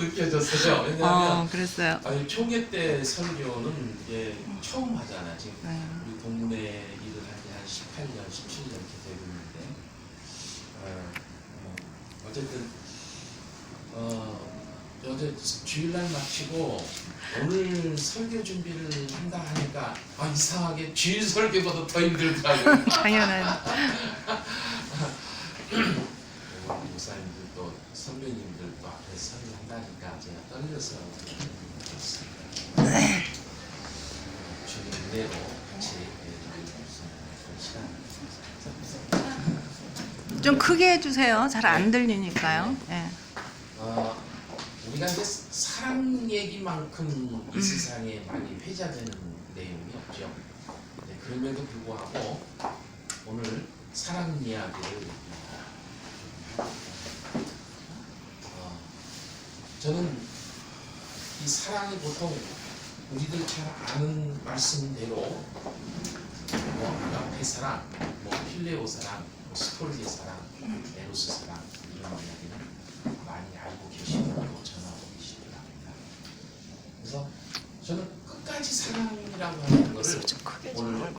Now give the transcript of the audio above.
느껴졌어요. 왜냐하면 어, 그랬어요. 아니 총회 때 설교는 이제 처음 하잖아. 지금 네. 우리 동문회 일을 한지한 18년, 17년 이렇게 되고 있는데 어, 어, 어 쨌든 어, 어제 주일날 마치고 오늘 설교 준비를 한다 하니까 아 이상하게 주일 설교보다 더 힘들더라고요. 당연한. 목사님들도 선배님들도 앞에 설교한다니 주님 같이 시간 좀 크게 해주세요. 잘 안 들리니까요. 예. 어, 우리가 이제 사랑 얘기만큼 이 세상에 많이 회자되는 내용이 없죠. 네, 그럼에도 불구하고 오늘 사랑 이야기를 어, 저는 이 사랑이 보통 우리들 잘 아는 말씀대로 뭐 옆에 사랑, 뭐 필레오 사랑, 뭐 스톨리 사랑, 에로스 사랑 이런 이야기는 많이 알고 계시고 또 전하고 계시더라 합니다. 그래서 저는 끝까지 사랑이라고 하는 것을 오늘